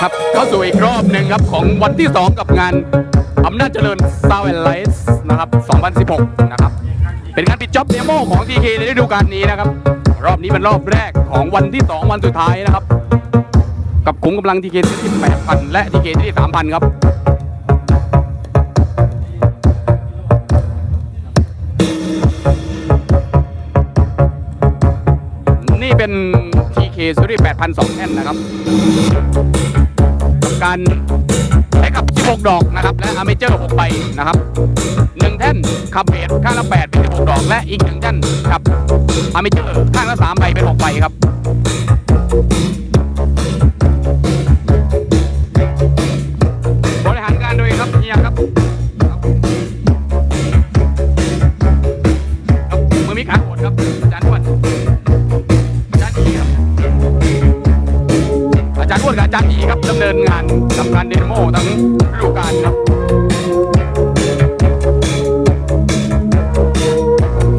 ครับเข้าสู่อีกรอบหนึ่งครับของวันที่ 2 กับงานอำนาจเจริญ s o u n d and Lights นะครับ 2016 นะครับ เป็นการปิดจ็อบเดโมของ TK ในฤดูกาลนี้นะครับ รอบนี้เป็นรอบแรกของวันที่ 2 วันสุดท้ายนะครับ กับขุมกำลัง TK ที่8,000 และ TK ที่ 3,000 ครับนี่เป็น TK Series 8,002แท่นนะครับ กับการใช้กับ 16 ดอกนะครับ และอเมเจอร์ 6 ใบนะครับ 1 แท่นขับเบสข้างละ 8 เป็น 16 ดอก และอีก 1 แท่นครับอเมเจอร์ ข้างละ 3 ใบเป็น 6 ใบครับ อาจารย์อ้วนกับอาจารย์อีครับดำเนินงานทำการเดโมทั้งลูการครับ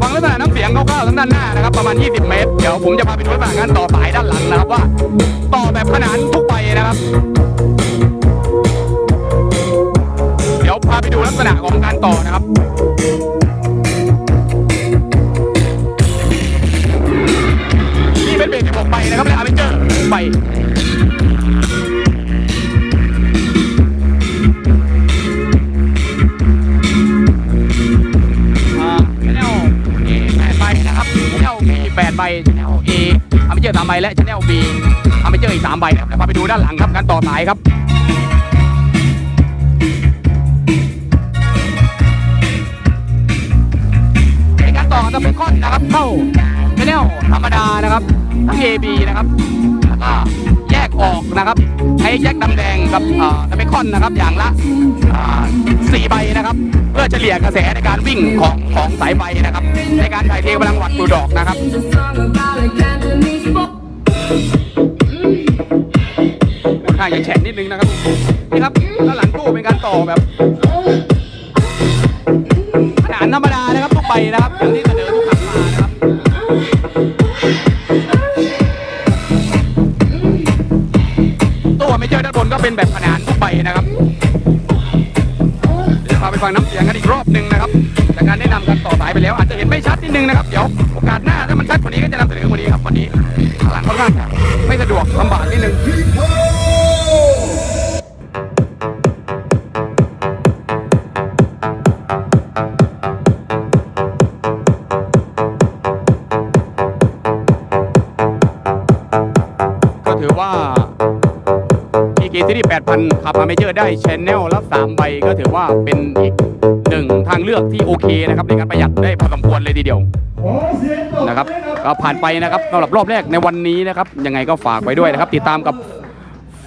ฟังลักษณะน้ำเสียงคร่าวๆทั้งด้านหน้านะครับประมาณ 20 เมตร เดี๋ยวผมจะพาไปดูลักษณะการต่อสายด้านหลังนะครับว่า ต่อแบบขนานทุกไปนะครับ บชแนลเอาร์เมเจอร์สามใบและชแนล B อาร์เมเจอร์อีกสามใบนะครับเดี๋ยวพาไปดูด้านหลังครับการต่อสายครับในการต่อจะเป็นคอนนะครับเข้าชแนลธรรมดานะครับทั้ง A B นะครับแล้วก็ ออกนะครับ ใช้แยกดำแดงกับเอ่อจะเป็นคอนนะครับ อย่างละสี่ใบนะครับ เพื่อเฉลี่ยกระแสในการวิ่งของของสายไฟนะครับ ในการถ่ายเทพลังวัตต์สู่ดอกนะครับข้างจะแฉะนิดนึงนะครับนี่ครับด้านหลังตู้เป็นการต่อแบบขนานธรรมดานะครับทุกใบนะครับอย่างที่เสนอ เป็นแบบขนานทุกใบนะครับเดี๋ยวพาไปฟังน้ำเสียงกันอีกรอบหนึ่งนะครับ จากการแนะนำการต่อสายไปแล้ว อาจจะเห็นไม่ชัดนิดนึงนะครับ เดี๋ยวโอกาสหน้าถ้ามันชัดกว่านี้ก็จะนำเสนอกว่านี้ครับวันนี้ข้างหลังค่อนข้างไม่สะดวกลำบากนิดนึงก็ถือว่า กีซีรีส์8,000ขับอาเมเจอร์ได้ชแนลละ3ใบก็ถือว่าเป็นอีกหนึ่งทางเลือกที่โอเคนะครับในการประหยัดได้พอสมควรเลยทีเดียวนะครับก็ผ่านไปนะครับสำหรับรอบแรกในวันนี้นะครับยังไงก็ฝากไว้ด้วยนะครับ ติดตามกับ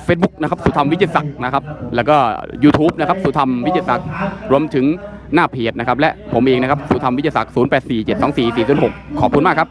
Facebook นะครับสุธรรมวิจิตรศักดิ์นะครับ แล้วก็ YouTube นะครับสุธรรมวิจิตรศักดิ์รวมถึงหน้าเพจนะครับ และผมเองนะครับสุธรรมวิจิตรศักดิ์0847244406ขอบคุณมากครับ